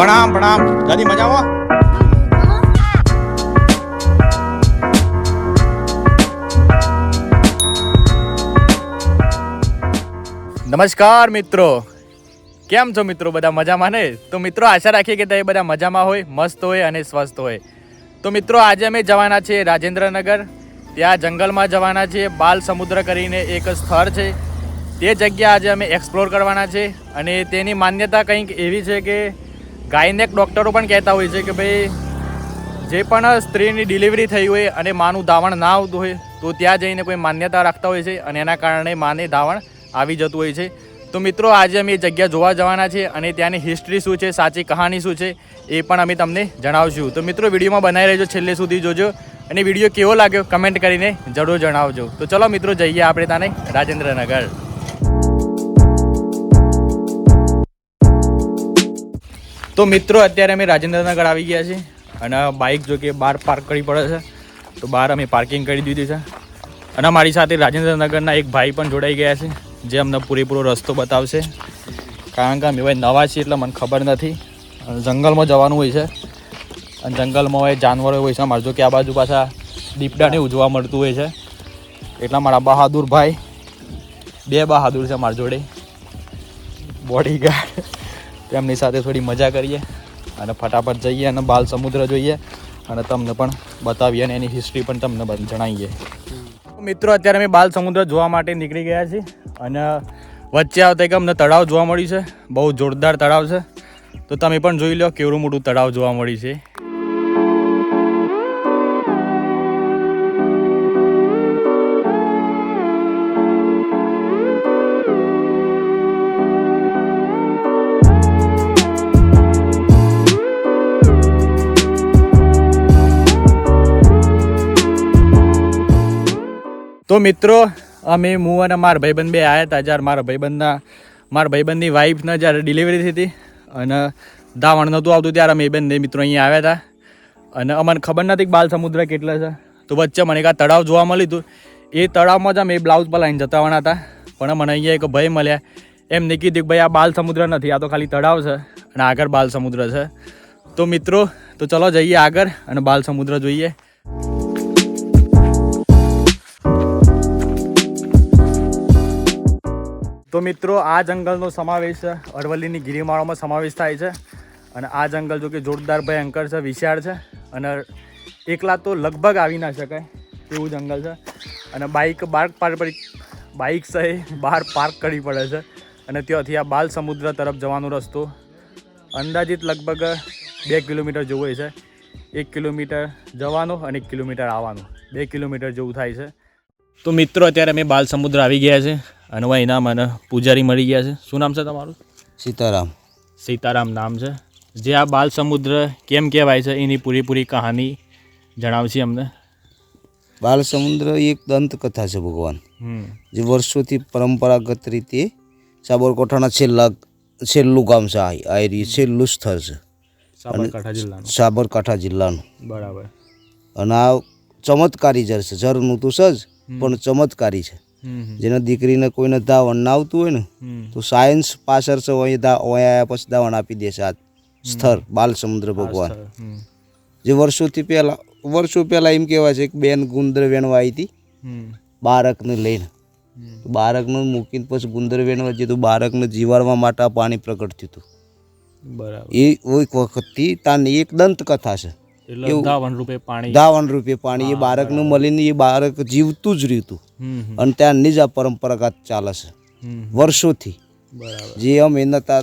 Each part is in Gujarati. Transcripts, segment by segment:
પ્રણામ પ્રણામ દાદી મજામાં નમસ્કાર મિત્રો. કેમ છો મિત્રો? બધા મજામાં ને? તો મિત્રો, આશા રાખીએ કે તમે બધા મજામાં હોય, મસ્ત હોય અને સ્વસ્થ હોય. તો મિત્રો, આજે અમે જવાના છીએ રાજેન્દ્રનગર. ત્યાં જંગલમાં જવાના છીએ, બાલ સમુદ્ર કરીને એક સ્થળ છે. તે જગ્યા આજે અમે એક્સપ્લોર કરવાના છે અને તેની માન્યતા કંઈક એવી છે કે ગાયનેક ડૉક્ટરો પણ કહેતા હોય છે કે ભાઈ, જે પણ સ્ત્રીની ડિલિવરી થઈ હોય અને માનું ધાવણ ના આવતું હોય, તો ત્યાં જઈને કોઈ માન્યતા રાખતા હોય છે અને એના કારણે માને ધાવણ આવી જતું હોય છે. તો મિત્રો, આજે અમે એ જગ્યા જોવા જવાના છે અને ત્યાંની હિસ્ટ્રી શું છે, સાચી કહાની શું છે, એ પણ અમે તમને જણાવશું. તો મિત્રો, વિડીયોમાં બનાવી રહેજો, છેલ્લે સુધી જોજો અને વીડિયો કેવો લાગ્યો કમેન્ટ કરીને જરૂર જણાવજો. તો ચલો મિત્રો, જઈએ આપણે તાને રાજેન્દ્રનગર. તો મિત્રો, અત્યારે અમે રાજેન્દ્રનગર આવી ગયા છીએ અને બાઇક જો કે બહાર પાર્ક કરવી પડે છે, તો બહાર અમે પાર્કિંગ કરી દીધી છે. અને મારી સાથે રાજેન્દ્રનગરના એક ભાઈ પણ જોડાઈ ગયા છે, જે અમને પૂરેપૂરો રસ્તો બતાવશે. કારણ કે અમે ભાઈ નવા છીએ એટલે મને ખબર નથી. જંગલમાં જવાનું હોય છે. અને જંગલમાં હોય, જાનવરો હોય છે મારે જો કે આ બાજુ પાછા દીપડાને ઉજવા મળતું હોય છે. એટલા મારા બહાદુર ભાઈ, બે બહાદુર છે મારા જોડે. બોડીગાર્ડ તેમની સાથે થોડી મજા કરીએ અને ફટાફટ જઈએ અને બાલ સમુદ્ર જોઈએ અને તમને પણ બતાવીએ અને એની હિસ્ટ્રી પણ તમને જણાવીએ. મિત્રો, અત્યારે અમે બાલ સમુદ્ર જોવા માટે નીકળી ગયા છીએ અને વચ્ચે આવતા એક અમને તળાવ જોવા મળ્યું છે. બહુ જોરદાર તળાવ છે. તો તમે પણ જોઈ લો કેવડું મોટું તળાવ જોવા મળ્યું છે. તો મિત્રો, અમે, હું અને મારા ભાઈબંધ બે આવ્યા હતા જ્યારે મારા ભાઈબંધના મારા ભાઈબંધની વાઈફને જ્યારે ડિલિવરી થઈ હતી અને ધાવણ નહોતું આવતું ત્યારે અમે બંને મિત્રો અહીંયા આવ્યા હતા અને અમને ખબર નથી કે બાલ સમુદ્ર કેટલા છે. તો વચ્ચે મને એક તળાવ જોવા મળ્યું હતું. એ તળાવમાં જ અમે બ્લાઉઝ પલાઈને જતા આવવાના હતા પણ મને અહીંયા એક ભાઈ મળ્યા. એમને કીધું કે ભાઈ, આ બાલ સમુદ્ર નથી, આ તો ખાલી તળાવ છે અને આગળ બાલ સમુદ્ર છે. તો મિત્રો, તો ચલો જઈએ આગળ અને બાલ સમુદ્ર જોઈએ. તો મિત્રો, આ જંગલનો સમાવેશ અરવલ્લીની ગિરિમાળામાં સમાવેશ થાય છે. અને આ જંગલ જો કે જોરદાર ભયંકર છે, વિશાળ છે. અને એકલા તો લગભગ આવી ના શકાય એવું જંગલ છે. અને બાઇક બાર્ક પાર બાઇક સહી બહાર પાર્ક કરવી પડે છે. અને ત્યાંથી આ બાલ સમુદ્ર તરફ જવાનો રસ્તો અંદાજિત લગભગ બે કિલોમીટર જેવું હોય છે. એક કિલોમીટર જવાનો અને એક કિલોમીટર આવવાનો. બે કિલોમીટર જેવું થાય છે. તો મિત્રો, અત્યારે અમે બાલ સમુદ્ર આવી ગયા છે. અને હું એના મને પૂજારી મળી ગયા છે. શું નામ છે તમારું? સીતારામ. સીતારામ નામ છે. જે આ બાલ સમુદ્ર કેમ કહેવાય છે એની પૂરેપૂરી કહાની જણાવશે અમને. બાલ સમુદ્ર એક દંતકથા છે ભગવાન. જે વર્ષોથી પરંપરાગત રીતે સાબરકાંઠાના છેલ્લા છેલ્લું ગામ છે આ છેલ્લું સ્થળ છે. સાબરકાંઠા જિલ્લાનું. સાબરકાંઠા જિલ્લાનું. બરાબર. અને આ ચમત્કારી જર છે. ઝરનું તો સજ પણ ચમત્કારી છે. જેના દીકરીને કોઈને ધાવણ ના આવતું હોય ને તો સાયન્સ પાછળ છે અહીં દા આવ્યા પછી ધાવણ આપી દેશે આ સ્થળ બાલ સમુદ્ર ભગવાન જે વર્ષોથી પહેલા વર્ષો પહેલા એમ કહેવાય છે કે બેન ગુંદર વેણવા આવી હતી બાળકને લઈને. બાળકને મૂકીને પછી ગુંદર વેણવા જતું બાળકને જીવાડવા માટે પાણી પ્રગટ થયું હતું. બરાબર. એ એક વખતથી તાની એક દંતકથા છે. ધાવણ રૂપે પાણી. દાવણ રૂપે પાણી એ બાળકને મળીને એ બાળક જીવતું જ રહ્યું અને ત્યાંની જ આ પરંપરાગત ચાલે છે. વર્ષોથી. જે અમે નહોતા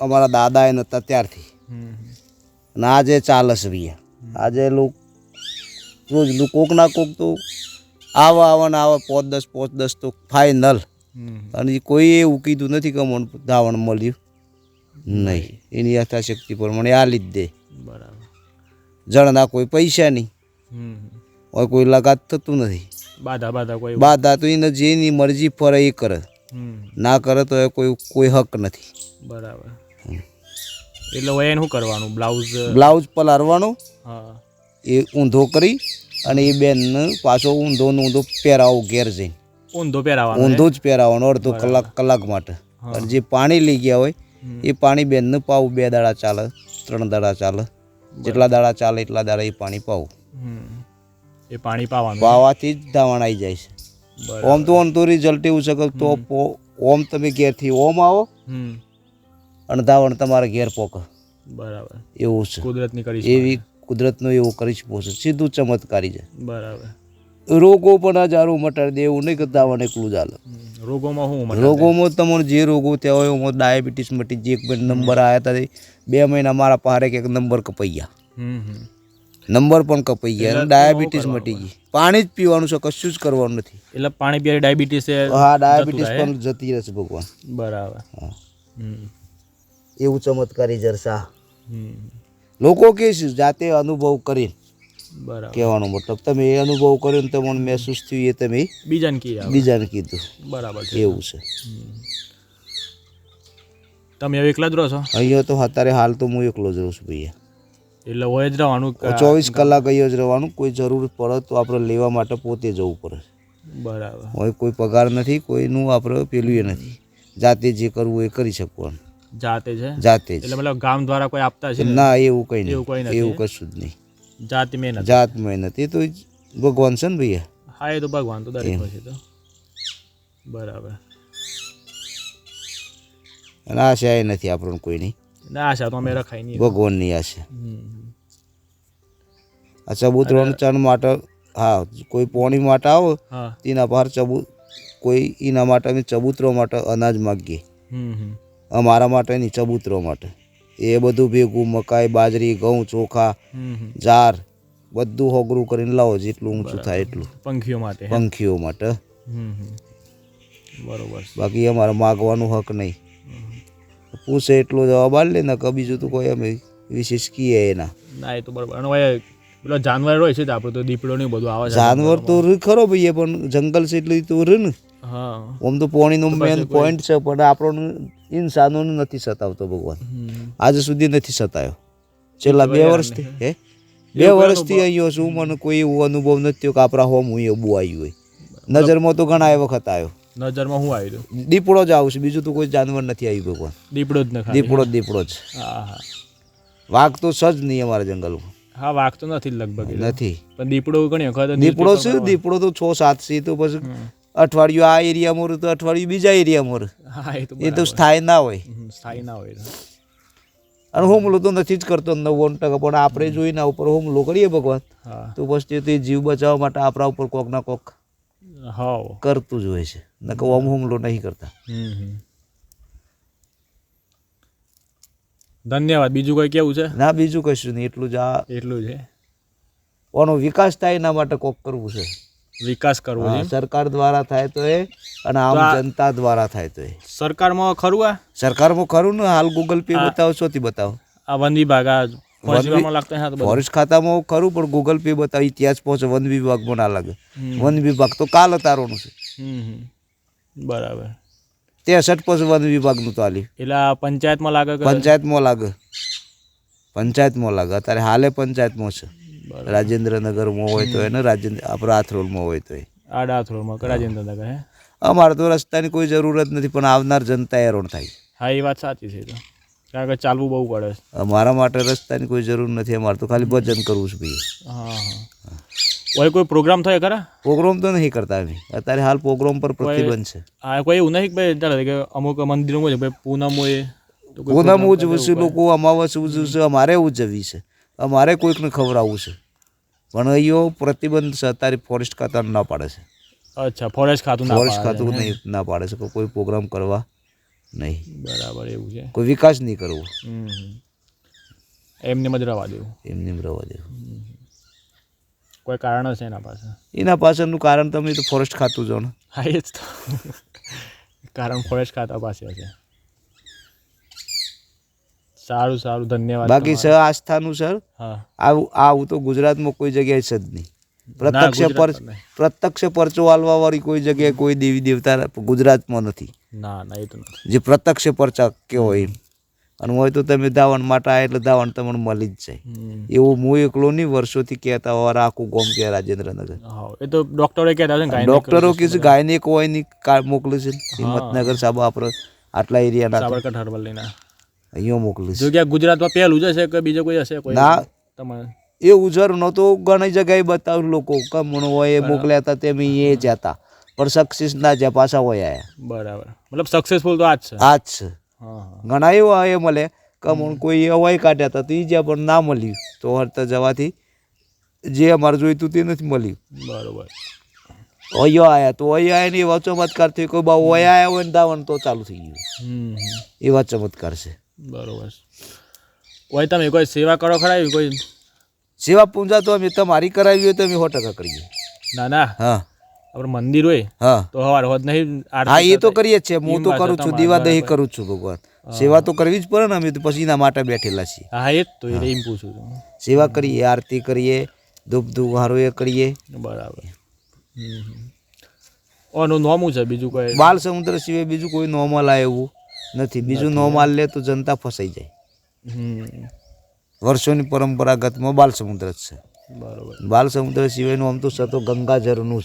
અમારા દાદા એ નહોતા ત્યારથી. અને આજે ચાલે છે ભૈયા આજે લોક રોજ કોક ના કોક તો આવા આવા ને આવા પોચ દસ પોચ દસ તો ફાઇનલ અને કોઈ એવું કીધું નથી કે મને ધાવણ મળ્યું. નહીં. એની યથાશક્તિ પ્રમાણે આ લીધે. જણના કોઈ પૈસા નહીં. હોય કોઈ લગાત થતું નથી. બાધા બાધા કોઈ બાધા તો એને જેની મરજી ફરે એ કરે. ના કરે તો એ કોઈ કોઈ હક નથી. બરાબર. એટલે હવે એનું શું કરવાનું? બ્લાઉઝ? બ્લાઉઝ પલારવાનો. હા. એ ઊંધો કરી અને એ બેનને પાછો ઊંધો ને ઊંધો પહેરાવો ઘેર જઈને. ઊંધો પહેરાવાનો ઊંધો જ પહેરાવાનો અડધો કલાક કલાક માટે. અને જે પાણી લઈ ગયા હોય એ પાણી બેનને પાવું. બે દાડા ચાલે ત્રણ દાડા ચાલે. જેટલા દાડા ચાલે એટલા દાડા એ પાણી પાવું. એ પાણી પાવાનું. પાવાથી જ ધાવણ આવી જાય છે. ઓમ તો ઓમ તો રિઝલ્ટ એવું છે કે તો ઓમ તમે ઘેરથી ઓમ આવો હમ. અને ધાવણ તમારા ઘેર પોક. બરાબર. એવું છે. કુદરતની કરી એવી કુદરતનું એવું કરી છે. સીધું ચમત્કારી છે. બરાબર. રોગો પણ હજારો મટાડી દે એવું નહીં કરતા આવવાનું એકલું ચાલે રોગોમાં શું રોગોમાં તમારો જે રોગો ત્યાં હોય એમાં ડાયાબિટીસ મટી જે એક નંબર આવ્યા હતા બે મહિના મારા પારે એક નંબર કપાઈ ગયા. નંબર પણ કપાઈ ગયા ડાયાબિટીસ મટી ગઈ. પાણી જ પીવાનું છે કશું જ કરવાનું નથી. એટલે પાણી પીવા ડાયાબિટીસ હા ડાયાબિટીસ પણ જતી રહેશે ભગવાન. બરાબર. હમ. એવું ચમત્કારી જરસા હમ. લોકો કે જાતે અનુભવ કરી બરાબર. કહેવાનો મતલબ તમે એ અનુભવ કર્યો ને તમને મહેસૂસ થયું એ તમે બીજાને કીધું. બીજાને કીધું. બરાબર છે. એવું છે. તમે હવે એકલા જ રહો છો? અહીંયા તો અત્યારે હાલ તો હું એકલો જ રહું છું ભૈયા. એટલે હોય જ રહેવાનું ચોવીસ કલાક અહીંયા જ રહેવાનું કોઈ જરૂર પડે તો આપણે લેવા માટે પોતે જવું પડે. બરાબર. હોય કોઈ પગાર નથી કોઈનું આપણે પેલું એ નથી. જાતે જે કરવું એ કરી શકવાનું. જાતે છે? જાતે એટલે મતલબ ગામ દ્વારા કોઈ આપતા છે? ના એવું કંઈ એવું કોઈ નહીં એવું કશું જ નહીં. જાતિ મહેનત જાત મહેનત એ તો ભગવાન છે ને ભૈયા? હા એ તો ભગવાન તો દરેક પછી તો. બરાબર. અને આશા એ નથી આપણને કોઈની. ના આશા તો અમે રખાય નહીં. ભગવાનની આશા. આ ચબૂતરાનું ચણ માટે હા કોઈ પોણી માટે આવો તેના પર ચબુ કોઈ એના માટે અમે ચબૂતરો માટે અનાજ માગીએ. અમારા માટે નહીં ચબૂતરો માટે. એ બધું ભેગું મકાઈ બાજરી ઘઉં ચોખા. જાર બધું હોગરું કરીને લાવો જેટલું ઊંચું થાય એટલું. પંખીઓ માટે પંખીઓ માટે. બરોબર બાકી અમારે માગવાનું હક નહીં. પૂછે એટલો જવાબ આલે ને કે બીજું તો કોઈ અમે વિશેષ કીએ એના. ના એ તો બરોબર. અને પેલો જાનવર હોય છે તો આપણે તો દીપડો ને બધું આવે જાનવર તો ખરો ભાઈ પણ જંગલ છે એટલે તો રે ને. હા. આમ તો પોણીનો મેન પોઈન્ટ છે પણ આપણને ઇન્સાનોને નથી સતાવતો ભગવાન. આજ સુધી નથી સતાયો. છેલ્લા બે વર્ષથી હે? બે વર્ષથી અહીંયા છું મને કોઈ એવો અનુભવ નથી થયો કે આપણા હોમ હું એવું આવ્યું હોય. નજરમાં તો ઘણા એ વખત આવ્યો. નજરમાં હું આવી રહ્યો? દીપડો જ આવશે બીજું તો કોઈ જાનવર નથી આવ્યું ભગવાન. દીપડો જ નથી દીપડો જ દીપડો જ. વાઘ તો સજ નહીં અમારા જંગલમાં. હા વાઘ તો નથી લગભગ. નથી. પણ દીપડો ઘણી વખત દીપડો છે દીપડો તો છ સાત સી તો પછી અઠવાડિયું આ એરિયામાં મોરું તો અઠવાડિયું બીજા એરિયામાં રહે એ તો સ્થાયી ના હોય. સ્થાય ના હોય. અને હુમલો તો નથી જ કરતો નવ્વાણું ટકા પણ આપણે જોઈને ઉપર હુમલો કરીએ ભગવાન હા. તો પછી તે જીવ બચાવવા માટે આપણા ઉપર કોક ના કોક કરતું જ હોય છે. ને કહું આમ હુમલો નહીં કરતા. હમ હમ. ધન્યવાદ. બીજું કઈ કેવું છે? ના બીજું કશું નહીં. એટલું જ આ એટલું છે આનો વિકાસ થાય એના માટે કોક કરવું છે. વિકાસ કરવો સરકાર દ્વારા થાય તો એ અને આમ જનતા દ્વારા થાય તો એ. સરકારમાં ખરું આ? સરકારમાં ખરું ને હાલ ગૂગલ પે બતાવો શોથી બતાવો. આ વન વિભાગ આ ફોરેસ્ટ ખાતામાં ખરું પણ ગૂગલ પે બતાવ ઇતિહાસ પહોંચે વન વિભાગમાં ના લાગે. વન વિભાગ તો કાલ અતારોનું છે. બરાબર. ત્રેસઠ પછી વન વિભાગનું તો આલી એટલે આ પંચાયતમાં લાગે પંચાયતમાં લાગે. પંચાયતમાં લાગે. અત્યારે હાલે પંચાયતમાં છે. રાજેન્દ્રનગરમાં હોય તો એને રાજેન્દ્ર આપણે આથરોલમાં હોય તો એ આ ડાથરોડમાં કે રાજેન્દ્રનગર હે? અમારે તો રસ્તાની કોઈ જરૂરત નથી પણ આવનાર જનતા હેરાન થાય. હા એ વાત સાચી છે તો. કારણ કે ચાલવું બહુ પડે. છે. અમારા માટે રસ્તાની કોઈ જરૂર નથી અમારે તો ખાલી ભજન કરવું છે ભાઈ. હા હા. હોય કોઈ પ્રોગ્રામ થાય ખરા? પ્રોગ્રામ તો નહીં કરતા અમે. અત્યારે હાલ પ્રોગ્રામ પર પ્રતિબંધ છે. આ કોઈ એવું નહીં ભાઈ ચાલે કે અમુક મંદિરોમાં છે ભાઈ પૂનમ હોય તો પૂનમ ઉજવું છે લોકો અમાવસ ઉજવું છે અમારે ઉજવવી છે. અમારે કોઈકને ખવડાવવું છે. પણ અહીંયો પ્રતિબંધ છે ફોરેસ્ટ ખાતા ના પાડે છે. અચ્છા ફોરેસ્ટ ખાતું ફોરેસ્ટ ખાતું નહીં ના પાડે છે કોઈ પ્રોગ્રામ કરવા નહીં. બરાબર એવું છે. કોઈ વિકાસ નહીં કરવો. એમને જ રવા દેવું. એમને એમ રવા દેવું. કોઈ કારણ હશે એના પાસે? એના પાછળનું કારણ તમે તો ફોરેસ્ટ ખાતું જો ને હા એ જ તો. કારણ ફોરેસ્ટ ખાતા પાસે હશે. સારું સારું. ધન્યવાદ બાકી સહ આસ્થાનું સર? આવું આવું તો ગુજરાતમાં કોઈ જગ્યાએ છે જ નહીં. પ્રત્યક્ષ પર પ્રત્યક્ષ પરચો વાળવા વાળી કોઈ જગ્યાએ કોઈ દેવી દેવતા ગુજરાતમાં નથી. ના ના એ તો જે પ્રત્યક્ષ પરચા કેવો એમ. અને હોય તો તમે ધાવણ માટે આવ્યા એટલે ધાવણ તમને મળી જ જાય. એવું હું એકલો નહીં વર્ષોથી કહેતા હોય આખું ગોમ કે રાજેન્દ્રનગર. એ તો ડોક્ટરો કહેતા છે ડોક્ટરો કે છે ગાયનેક હોયની કાર મોકલે છે હિંમતનગર સાબા આપણે આટલા એરિયાના સાબરકાંઠા હર્બલ લઈને અહીંયા મોકલીશ. કે ગુજરાતમાં પહેલું જ હશે કે બીજો કોઈ હશે કોઈ? ના. તમારે? એ ઉજર નહોતો ઘણી જગ્યાએ બતાવ્યું લોકો કમણો હોય એ મોકલ્યા હતા તેમ એ જ હતા પણ સક્સેસ ના જ્યાં પાછા હોય આયા બરાબર. મતલબ સક્સેસફુલ તો આ જ છે. આ જ છે ઘણા એવા એ મળે કમણ કોઈ અવાય કાઢ્યા હતા તો એ જ્યાં પણ ના મળ્યું. તો હરતા જવાથી જે અમારે જોઈતું તે નથી મળ્યું. બરાબર. અહીંયા આવ્યા તો અહીંયા આવ્યા ને એવા ચમત્કાર થયો કોઈ બહુ ઓયા આવ્યા હોય ને દાવણ તો ચાલુ થઈ ગયું. એવા ચમત્કાર છે. બરોબર. હોય તમે કોઈ સેવા કરો ખરા એવી કોઈ? સેવા પૂજા તો અમે તમારી કરાવી હોય તો અમે સો ટકા કરીએ. ના ના. હા. આપણે મંદિર હોય હા. તો હવાર હોત નહીં હા એ તો કરીએ જ છે હું તો કરું છું દીવા દહી કરું છું ભગવાન. સેવા તો કરવી જ પડે ને અમે તો પછી એના માટે બેઠેલા છીએ. હા એ જ તો એમ પૂછું છું. સેવા કરીએ આરતી કરીએ ધૂપ ધુવારો એ કરીએ. બરાબર. ઓનું નોમું છે બીજું કોઈ? બાલ સમુદ્ર સિવાય બીજું કોઈ નોર્મલ આ એવું. નથી. બીજું નોર્મલ લે તો જનતા ફસાઈ જાય. વર્ષોની પરંપરાગતમાં બાલ સમુદ્ર જ છે. બરોબર. બાલ સમુદ્ર સિવાયનું આમ તો છે તો ગંગાજળનું જ.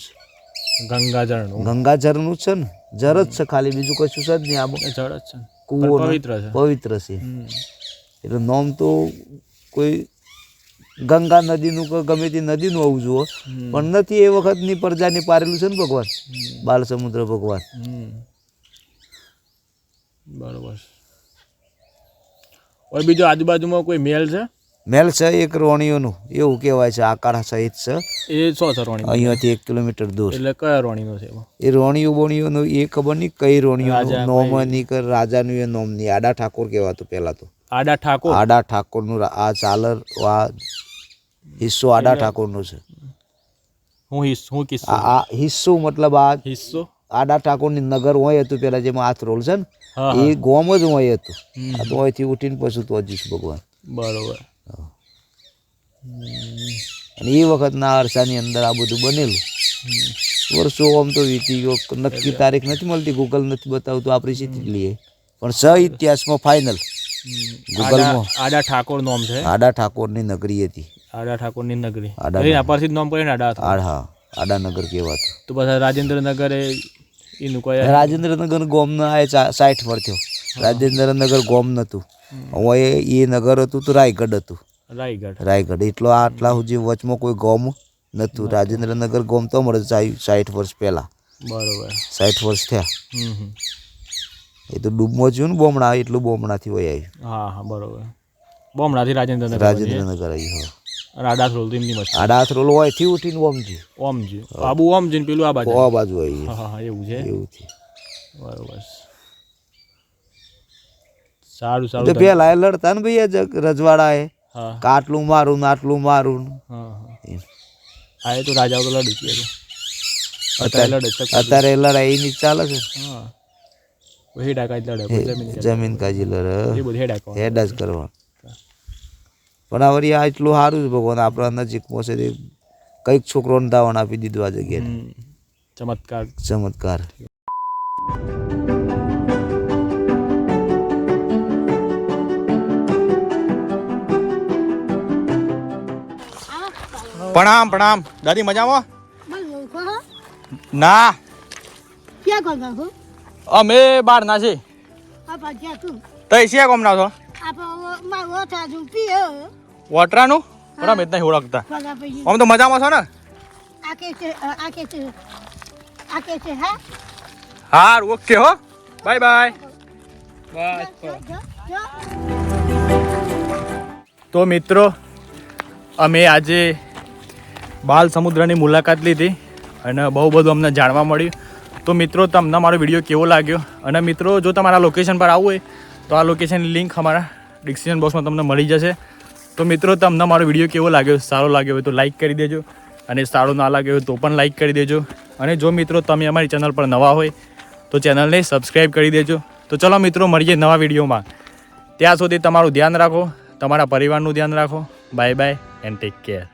ગંગાજળનું ગંગાજળનું છે ને? જર જ છે ખાલી. બીજું કશું છે જ નહીં. આ બ- જળ જ છે. કૂવો પવિત્ર છે. પવિત્ર છે. એટલે નોમ તો કોઈ ગંગા નદીનું કે ગમે તે નદીનું આવું જુઓ. પણ નથી એ વખતની પ્રજાની પારેલું છે ને ભગવાન? બાલ સમુદ્ર ભગવાન. બરોબર. બીજો આજુબાજુમાં કોઈ મેલ છે? મેલ છે એક રોણીઓનું. એવું કહેવાય છે આકાર સહિત છે. એ સો છે રોણી અહીંયાથી એક કિલોમીટર દૂર. એટલે કયા રોણીનો છે એ રોણીઓ બોણીઓનું એ ખબર નહીં કઈ રોણીઓ. નોમની કે રાજાનું એ નોમ નહીં. આડા ઠાકોર કહેવાતું પહેલાં તો. આડા ઠાકોર? આડા ઠાકોરનું આ ચાલર આ હિસ્સો આડા ઠાકોરનો છે. હું હિસ્સો હું કિસ્સો? આ હિસ્સો મતલબ આ હિસ્સો? આડા ઠાકોરની નગર હોય હતું પેલા જેમાં હાથ રોલ છે ને એ ગોમ જ હોય હતું. આ તો અહીંથી ઉઠીને પછી તો જીશ ભગવાન. બરોબર. અને એ વખતના અરસાની અંદર આ બધું બનેલું. વર્ષો આમ તો વીતી ગયો. નક્કી તારીખ નથી મળતી ગૂગલ નથી બતાવતું આપણી સીધી લઈએ? પણ સ ઇતિહાસમાં ફાઇનલ ગૂગલમાં આડા આડા ઠાકોર નોમ છે? આડા ઠાકોરની નગરી હતી. આડા ઠાકોરની નગરી. આડા નોમ કરીને આડા આડા આડા નગર કહેવાતું. તો પછી રાજેન્દ્રનગર એ એનું કોઈ રાજેન્દ્રનગર ગોમનો આ ચા- સાઠ થયો. રાજેન્દ્રનગર ગોમ નહોતું હવે એ નગર હતું તો રાયગઢ હતું. રાયગઢ. રાયગઢ. એટલો આટલા સુધી વચમાં કોઈ ગોમ નહોતું રાજેન્દ્રનગર ગોમ તો મળે સાઠ વર્ષ પહેલા. બરોબર. સાઠ વર્ષ થયા. એ તો ડૂબમાં થયું ને બોમણા એટલું બોમણાથી વહી આવ્યું હા હા બરોબર. બોમણાથી રાજેન્દ્રનગર. રાજેન્દ્રનગર આવ્યું હા. અને આડા થ્રોલ તો એમની મસ્ત. આડા હાથ રોલ હોયથી ઉઠીને ઓમજી ઓમજી આબુ ઓમજી ને પેલું આ બાજુ. આ બાજુ આવી હા હા હા એવું છે? એવું બરોબર. સારું સારું પેલા લડતા ને ભાઈ રજવાડા એ કાટલું આટલું મારું ને આટલું મારું. હા એ તો રાજાઓ તો લડી જ અત્યારે લડે અત્યારે લડાઈ ની ચાલે છે. હા. પછી ડાકા લડે જમીન કાજી લડે. હેડ જ કરવા પણ આ વળી આ એટલું સારું છે ભગવાન આપણા નજીકમાં છે તે કંઈક છોકરોને દાવણ આપી દીધું આ જગ્યાએ. ચમત્કાર. ચમત્કાર. પ્રણામ પ્રણામ. દાદી મજામાં. ના. અમે બાર ના છે. તઈ છે? કોમ ના છો વટરાનું? બરાબર મેં નહીં ઓળખતા. આમ તો મજામાં છો ને. હાર ઓકે હો. Bye bye. તો મિત્રો અમે આજે બાલ સમુદ્રની મુલાકાત લીધી અને બહુ બધું અમને જાણવા મળ્યું. તો મિત્રો તમને મારો વીડિયો કેવો લાગ્યો? અને મિત્રો જો તમારા લોકેશન પર આવવું હોય તો આ લોકેશનની લિંક અમારા ડિસ્ક્રિપ્શન બોક્સમાં તમને મળી જશે. તો મિત્રો, તમને મારો વીડિયો કેવો લાગ્યો? સારો લાગ્યો હોય તો લાઈક કરી દેજો. અને સારો ના લાગ્યો હોય તો પણ લાઈક કરી દેજો. અને જો મિત્રો, તમે અમારી ચેનલ પર નવા હોય, તો ચેનલને સબસ્ક્રાઈબ કરી દેજો. તો ચલો મિત્રો, મળીએ નવા વિડીયોમાં ત્યાં સુધી તમારું ધ્યાન રાખો, તમારા પરિવારનું ધ્યાન રાખો. Bye bye and take care